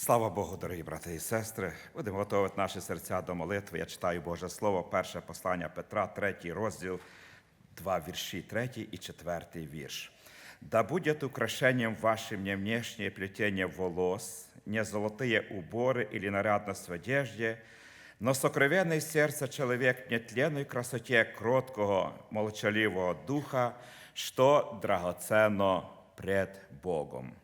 Слава Богу, дорогі брати і сестри. Будемо готувати наші серця до молитви. Я читаю Боже Слово, перше послання Петра, третій розділ, два вірші, третій і четвертий вірш. Да будет украшением вашим не внешнее плетение волос, не золотые уборы или нарядность в но сокровенное сердце человек в нетленной кроткого, молчаливого духа, что драгоценно пред Богом.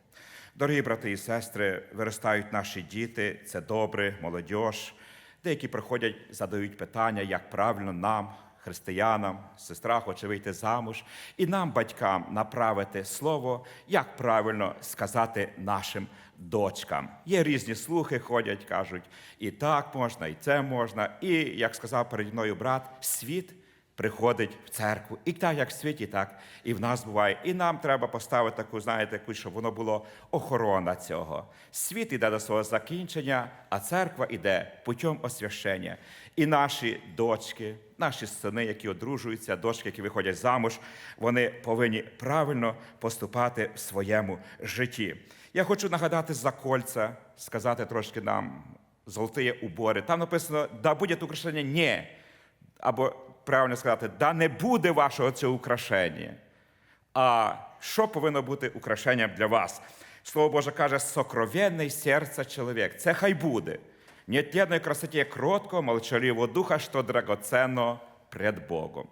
Дорогі брати і сестри, виростають наші діти, це добре, молодь. Деякі приходять, задають питання, як правильно нам, християнам, сестра хоче вийти замуж, і нам, батькам, направити слово, як правильно сказати нашим дочкам. Є різні слухи, ходять, кажуть, і так можна, і це можна. І, як сказав переді мною брат, світ приходить в церкву. І так, як в світі, так і в нас буває. І нам треба поставити таку, знаєте, таку, щоб воно було охорона цього. Світ іде до свого закінчення, а церква іде путем освящення. І наші дочки, наші сини, які одружуються, дочки, які виходять замуж, вони повинні правильно поступати в своєму житті. Я хочу нагадати за кольця, сказати трошки нам золоті убори. Там написано, да буде украшення ні. Або правильно сказати, да не буде вашого цього украшення. А що повинно бути украшенням для вас? Слово Боже каже, сокровенний серце чоловік. Це хай буде. Нетленної красоті кроткого, молчаливого духа, що драгоценно пред Богом.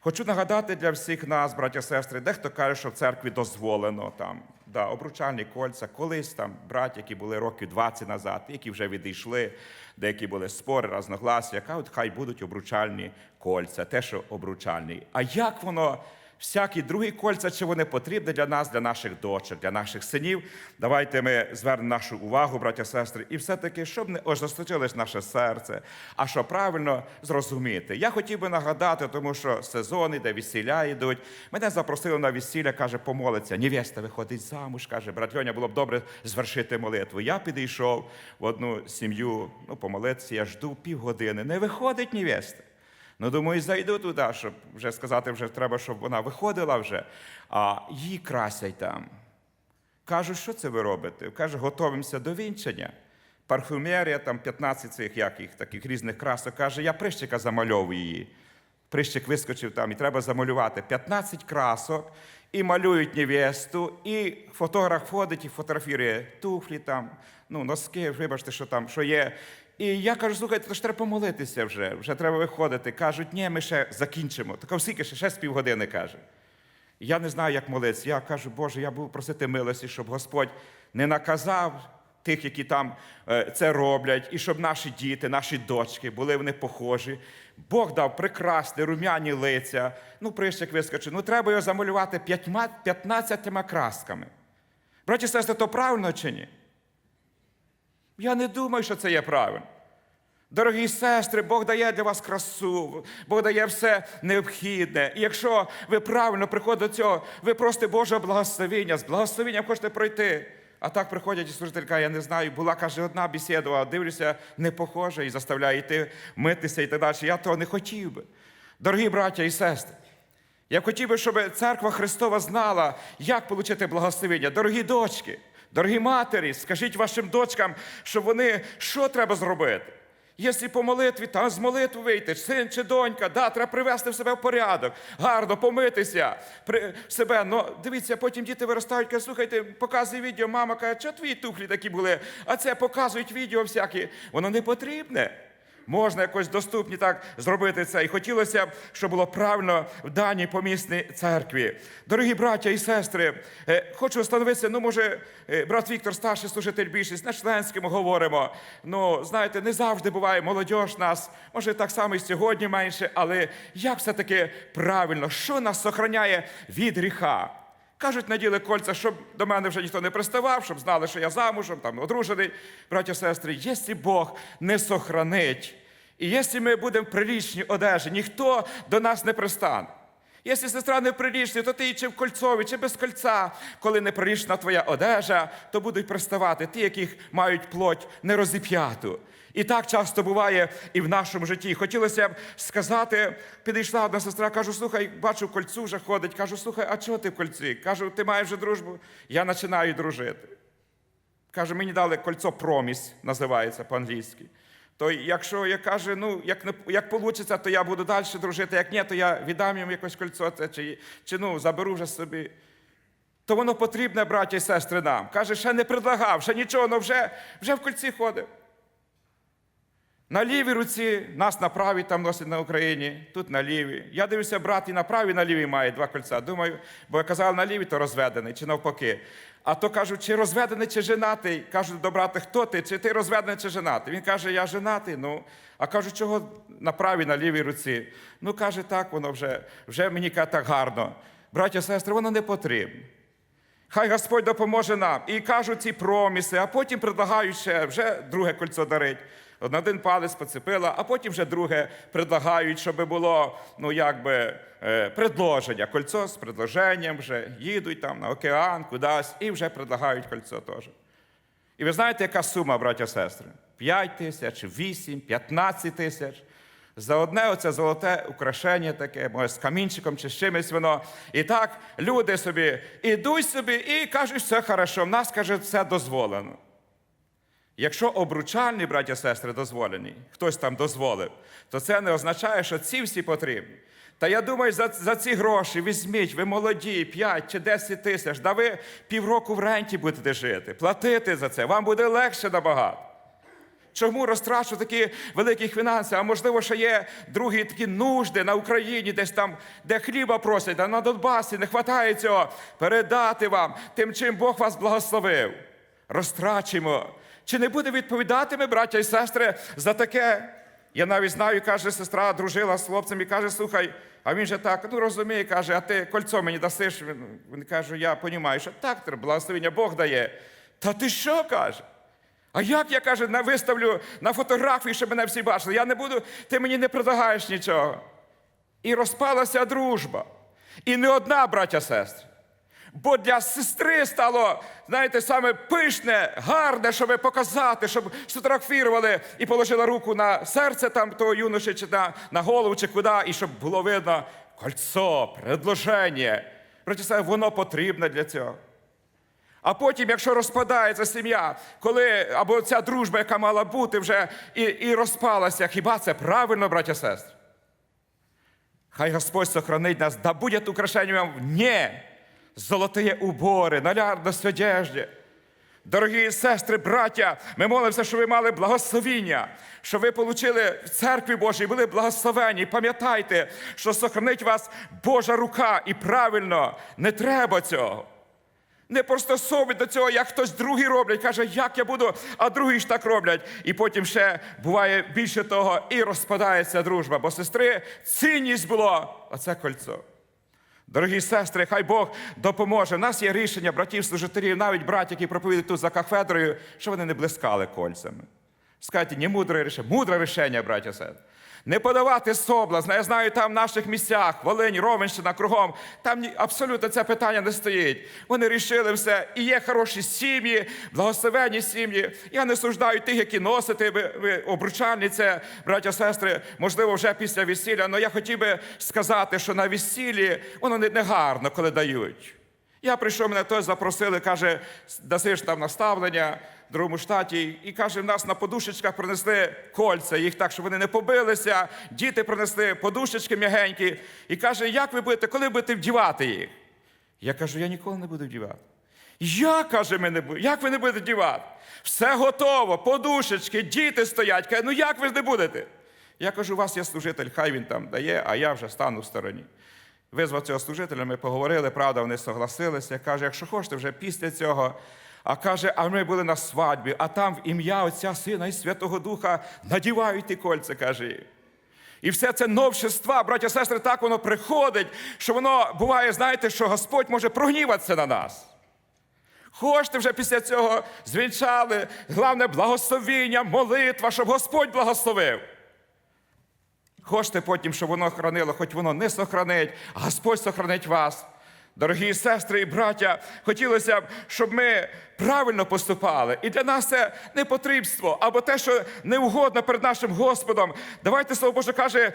Хочу нагадати для всіх нас, браття і сестри, дехто каже, що в церкві дозволено там, да, обручальні кольця, колись там браті, які були років 20 назад, які вже відійшли, деякі були спори, разногласия, кажуть, хай будуть обручальні кольця, те, що обручальні. А як воно, всякі другі кольця, чи вони потрібні для нас, для наших дочок, для наших синів? Давайте ми звернемо нашу увагу, браття сестри, і все-таки, щоб не ожесточилось наше серце, а що правильно зрозуміти. Я хотів би нагадати, тому що сезон іде, весілля йдуть. Мене запросили на весілля, каже, помолиться. Невеста виходить замуж, каже, брат Льоня, було б добре звершити молитву. Я підійшов в одну сім'ю, ну, помолитися, я жду півгодини. Не виходить невеста. Ну, думаю, зайду туди, щоб вже сказати, вже треба, щоб вона виходила вже, а її красять там. Кажу, що це ви робите? Каже, готуємося до вінчання. Парфюмерія, там 15 цих яких, таких різних красок. Каже, я прищика замальовую її. Прищик вискочив там, і треба замалювати 15 красок, і малюють невесту, і фотограф ходить і фотографірує туфлі там, ну, носки, вибачте, що там, що є. І я кажу, слухайте, то ж треба помолитися вже, вже треба виходити. Кажуть, ні, ми ще закінчимо. Так скільки ще, ще з півгодини каже. Я не знаю, як молитися. Я кажу, Боже, я буду просити милості, щоб Господь не наказав тих, які там е, це роблять, і щоб наші діти, наші дочки були вони похожі. Бог дав прекрасні рум'яні лиця. Ну, прищик вискочив. Ну, треба його замалювати 15 красками. Браті і сестри, то правильно чи ні? Я не думаю, що це є правильно. Дорогі сестри, Бог дає для вас красу, Бог дає все необхідне. І якщо ви правильно приходите до цього, ви просите Божого благословення, з благословенням хочете пройти. А так приходять і служителька, я не знаю, була, каже, одна бесіда, а дивлюся, не похоже, і заставляє йти митися і так далі. Я того не хотів би. Дорогі браття і сестри, я хотів би, щоб церква Христова знала, як отримати благословення. Дорогі дочки, дорогі матері, скажіть вашим дочкам, що вони що треба зробити. Якщо по молитві, та з молитви вийти, син чи донька, да, треба привести в себе в порядок, гарно помитися при себе. Ну, дивіться, потім діти виростають, кажуть, слухайте, показує відео, мама каже, що твої туфлі такі були, а це показують відео всякі. Воно не потрібне. Можна якось доступні так зробити це. І хотілося б, щоб було правильно в даній помісній церкві. Дорогі браття і сестри, е, хочу встановитися, ну, може, е, брат Віктор, старший служитель більшість, на членському говоримо. Ну, знаєте, не завжди буває молодь нас, може так само і сьогодні менше, але як все-таки правильно, що нас сохраняє від гріха? Кажуть, наділи кольця, щоб до мене вже ніхто не приставав, щоб знали, що я замужем, там одружений. Браття сестри, якщо Бог не сохранить, і якщо ми будемо в прилічній одежі, ніхто до нас не пристане. Якщо сестра не прилічна, то ти чи в кольцові, чи без кольця. Коли неприлічна твоя одежа, то будуть приставати ті, яких мають плоть нерозіп'яту. І так часто буває і в нашому житті. Хотілося б сказати, підійшла одна сестра, кажу, слухай, бачу, в кольцу вже ходить. Кажу, слухай, а чого ти в кольці? Кажу, ти маєш вже дружбу? Я починаю дружити. Каже, мені дали кольцо проміс, називається по-англійськи. То якщо я каже, ну як не як вийде, то я буду далі дружити. Як ні, то я віддам їм якось кольцо, це, чи, чи ну, заберу вже собі. То воно потрібне, браття і сестри, нам. Каже, ще не предлагав, ще нічого, але вже, вже в кольці ходив. На лівій руці, нас на правій там носять на Україні, тут на лівій. Я дивлюся, брат і на правій, і на лівій має два кольця. Думаю, бо я казав, на лівій, то розведений, чи навпаки. А то кажуть, чи розведений, чи женатий. Кажуть до брата, хто ти? Чи ти розведений, чи женатий? Він каже, я женатий. Ну, а кажуть, чого на правій, на лівій руці? Ну, каже, так, воно вже, вже мені каже, так гарно. Браття, сестри, воно не потрібно. Хай Господь допоможе нам. І кажуть ці проміси, а потім предлагають ще вже друге кольцо дарить. На один палець поцепила, а потім вже друге предлагають, щоб було ну, якби, е, предложення. Кольцо з предложенням вже їдуть там на океан, кудись, і вже предлагають кольцо теж. І ви знаєте, яка сума, браття сестри? 5 тисяч, 8, 15 тисяч. За одне оце золоте украшення таке, може, з камінчиком чи з чимось воно. І так люди собі ідуть собі і кажуть, все хорошо, в нас каже, все дозволено. Якщо обручальні, браття сестри, дозволені, хтось там дозволив, то це не означає, що ці всі потрібні. Та я думаю, за, за ці гроші візьміть, ви молоді, 5 чи 10 тисяч, да ви півроку в ренті будете жити, платити за це, вам буде легше набагато. Чому розтрачу такі великі фінанси? А можливо, ще є другі такі нужди на Україні, десь там, де хліба просять, а на Донбасі не вистачає цього передати вам тим, чим Бог вас благословив. Розтрачимо. Чи не буде відповідатиме, браття і сестри, за таке? Я навіть знаю, каже, сестра дружила з хлопцем і каже, слухай, а він же так, ну розуміє, каже, а ти кольцо мені дасиш? Він, він каже, я розумію, що так, благословення Бог дає. Та ти що каже? А як я каже, на виставлю на фотографії, щоб мене всі бачили? Я не буду, ти мені не предлагаєш нічого. І розпалася дружба. І не одна, браття сестри. Бо для сестри стало, знаєте, саме пишне, гарне, щоб показати, щоб сфотографували і положила руку на серце там того юноші, чи на, на голову, чи куди, і щоб було видно кольцо, предложення. Сестри, воно потрібне для цього. А потім, якщо розпадається сім'я, коли або ця дружба, яка мала бути вже і, і розпалася, хіба це правильно, браття сестри? Хай Господь сохранить нас, да будет украшением вам не золотые убори, нарядность в одежді. Дорогі сестри, браття, ми молимося, щоб ви мали благословіння, щоб ви отримали в церкві Божій, були благословені. Пам'ятайте, що сохранить вас Божа рука і правильно, не треба цього. Не пристосовують до цього, як хтось другий роблять, каже, як я буду, а другі ж так роблять. І потім ще буває більше того, і розпадається дружба. Бо сестри цінність було оце кольцо. Дорогі сестри, хай Бог допоможе. У нас є рішення братів служителів, навіть брат, які проповідують тут за кафедрою, що вони не блискали кольцями. Скажіть, не мудре рішення, мудре рішення, браття сестри. Не подавати соблазн. Я знаю, там в наших місцях, Волинь, Ровенщина, кругом, там абсолютно це питання не стоїть. Вони рішили все. І є хороші сім'ї, благословенні сім'ї. Я не суждаю тих, які носите ви, це, браття, сестри, можливо, вже після весілля. Але я хотів би сказати, що на весіллі воно не, гарно, коли дають. Я прийшов, мене той запросили, каже, дасиш там наставлення другому штаті, і каже, в нас на подушечках принесли кольця, їх так, щоб вони не побилися. Діти принесли подушечки м'ягенькі. І каже, як ви будете, коли будете вдівати їх? Я кажу, я ніколи не буду вдівати. Я, каже, ми не бу- як ви не будете вдівати? Все готово, подушечки, діти стоять. Каже, ну як ви ж не будете? Я кажу, у вас є служитель, хай він там дає, а я вже стану в стороні. Визвав цього служителя, ми поговорили, правда, вони согласилися. Каже, якщо хочете, вже після цього. А каже, а ми були на свадьбі, а там в ім'я Отця Сина і Святого Духа надівають ті кольця, каже. І все це новшества, браття, сестри, так воно приходить, що воно буває, знаєте, що Господь може прогніватися на нас. Хочете вже після цього звінчали, головне благословіння, молитва, щоб Господь благословив. Хочете потім, щоб воно хранило, хоч воно не сохранить, а Господь сохранить вас. Дорогі сестри і браття, хотілося б, щоб ми правильно поступали. І для нас це не потрібство або те, що не угодно перед нашим Господом. Давайте слово Боже каже,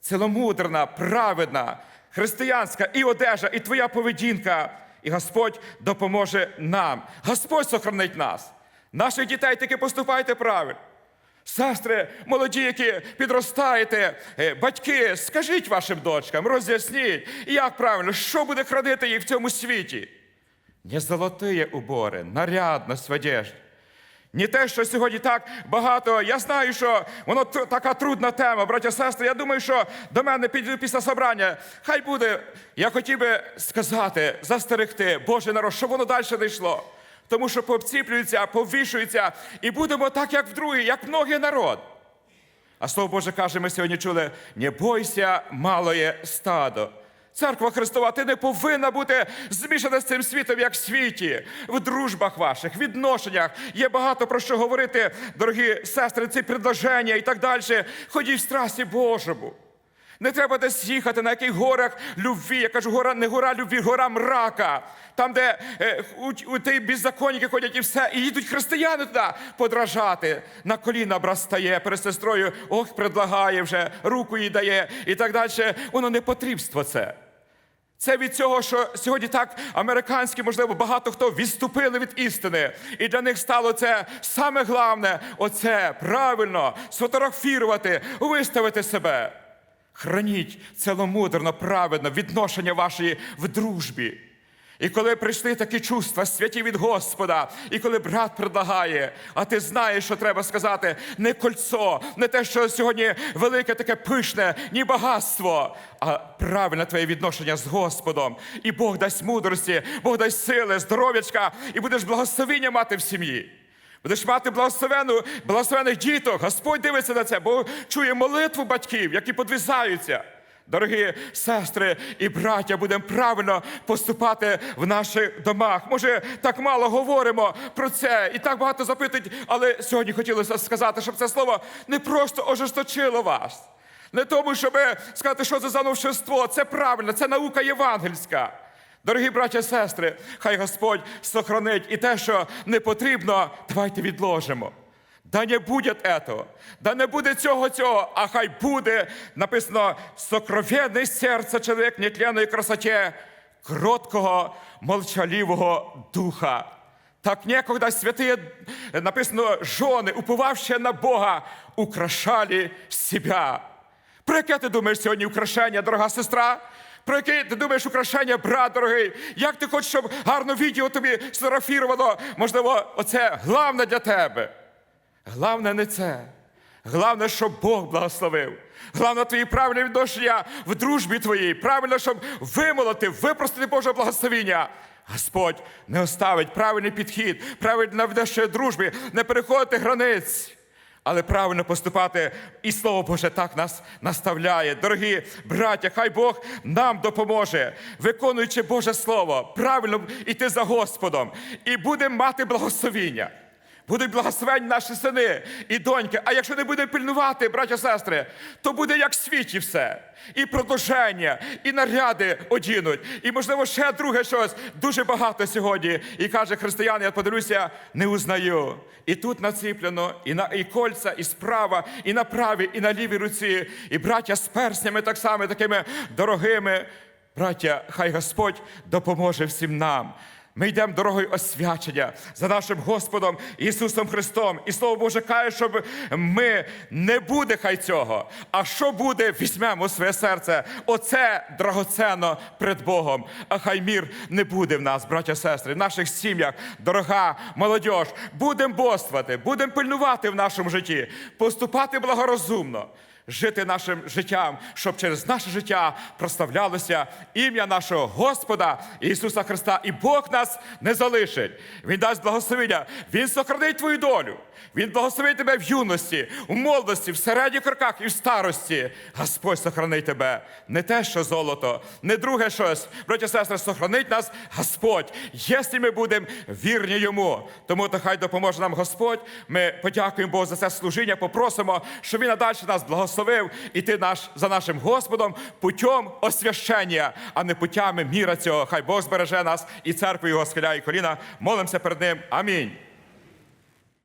ціломудрена, праведна, християнська і одежа, і твоя поведінка. І Господь допоможе нам. Господь сохранить нас. Наших дітей таки поступайте правильно. Сестри, молоді, які підростаєте, е, батьки, скажіть вашим дочкам, роз'ясніть, як правильно, що буде хранити їх в цьому світі. Не золотые убори, нарядность в. Не те, що сьогодні так багато. Я знаю, що воно така трудна тема, браття сестри. Я думаю, що до мене після собрання. Хай буде, я хотів би сказати, застерегти, Боже народ, щоб воно далі не йшло. Тому що пообціплюються, повішуються, і будемо так, як в другий, як многий народ. А слово Боже каже, ми сьогодні чули: не бойся, малоє стадо. Церква Христова, ти не повинна бути змішана з цим світом, як в світі, в дружбах ваших, відношеннях. Є багато про що говорити, дорогі сестри, ці предложення і так далі. Ходіть в страсті Божому. Не треба десь їхати на яких горах любві. Я кажу, гора не гора любві, гора мрака. Там, де е, у, у ті беззаконники ходять і все, і їдуть християни туди подражати. На коліна брат стає перед сестрою, ох, предлагає вже, руку їй дає і так далі. Воно не потрібство це. Це від цього, що сьогодні так американські, можливо, багато хто відступили від істини. І для них стало це саме головне оце правильно сфотографірувати, виставити себе. Храніть ціломудрно, праведно відношення вашої в дружбі. І коли прийшли такі чувства, святі від Господа, і коли брат предлагає, а ти знаєш, що треба сказати, не кольцо, не те, що сьогодні велике таке пишне, ні багатство, а правильне твоє відношення з Господом. І Бог дасть мудрості, Бог дасть сили, здоров'ячка, і будеш благословіння мати в сім'ї. Будеш мати благословену, благословених діток. Господь дивиться на це, бо чує молитву батьків, які подвізаються. Дорогі сестри і браття, будемо правильно поступати в наших домах. Може, так мало говоримо про це і так багато запитують, але сьогодні хотілося сказати, щоб це слово не просто ожесточило вас. Не тому, щоб сказати, що це за новшество. Це правильно, це наука євангельська. Дорогі браття і сестри, хай Господь сохранить і те, що не потрібно, давайте відложимо. Да не буде этого, да не буде цього цього, а хай буде написано сокровенне серце чоловік нетленної красоті, кроткого, молчаливого духа. Так некогда святые, написано, жони, уповавши на Бога, украшали себя. Про яке ти думаєш сьогодні украшення, дорога сестра? Про яке ти думаєш украшення, брат дорогий? Як ти хочеш, щоб гарно відео тобі сфотографірувало? Можливо, оце головне для тебе. Головне не це. Головне, щоб Бог благословив. Головне твої правильні відношення в дружбі твоїй. Правильно, щоб вимолоти, випростити Боже благословіння. Господь не оставить правильний підхід, правильне відношення дружбі, не переходити границь. Але правильно поступати, і слово Боже так нас наставляє. Дорогі браття, хай Бог нам допоможе, виконуючи Боже Слово, правильно йти за Господом, і будемо мати благословіння. Будуть благословені наші сини і доньки. А якщо не буде пильнувати, браття сестри, то буде як в світі все. І продовження, і наряди одінуть, і, можливо, ще друге щось дуже багато сьогодні. І каже християн, я подивлюся, не узнаю. І тут націплено, і на і кольця, і справа, і на правій, і на лівій руці, і браття з перснями так само такими дорогими. Браття, хай Господь допоможе всім нам. Ми йдемо дорогою освячення за нашим Господом Ісусом Христом. І Слово Боже каже, щоб ми не буде хай цього. А що буде, візьмемо своє серце. Оце драгоценно пред Богом. А хай мір не буде в нас, браття сестри, в наших сім'ях, дорога молодь. Будемо боствувати, будемо пильнувати в нашому житті, поступати благорозумно жити нашим життям, щоб через наше життя прославлялося ім'я нашого Господа Ісуса Христа. І Бог нас не залишить. Він дасть благословення, Він сохранить твою долю. Він благословить тебе в юності, у молодості, в середніх роках і в старості. Господь сохранить тебе. Не те, що золото, не друге щось. Браття і сестри, сохранить нас Господь, якщо ми будемо вірні йому. Тому то хай допоможе нам Господь. Ми подякуємо Богу за це служіння, попросимо, щоб він надалі нас благословив іти наш, за нашим Господом путем освящення, а не путями міра цього. Хай Бог збереже нас і церкву його схиляє коліна. Молимося перед ним. Амінь.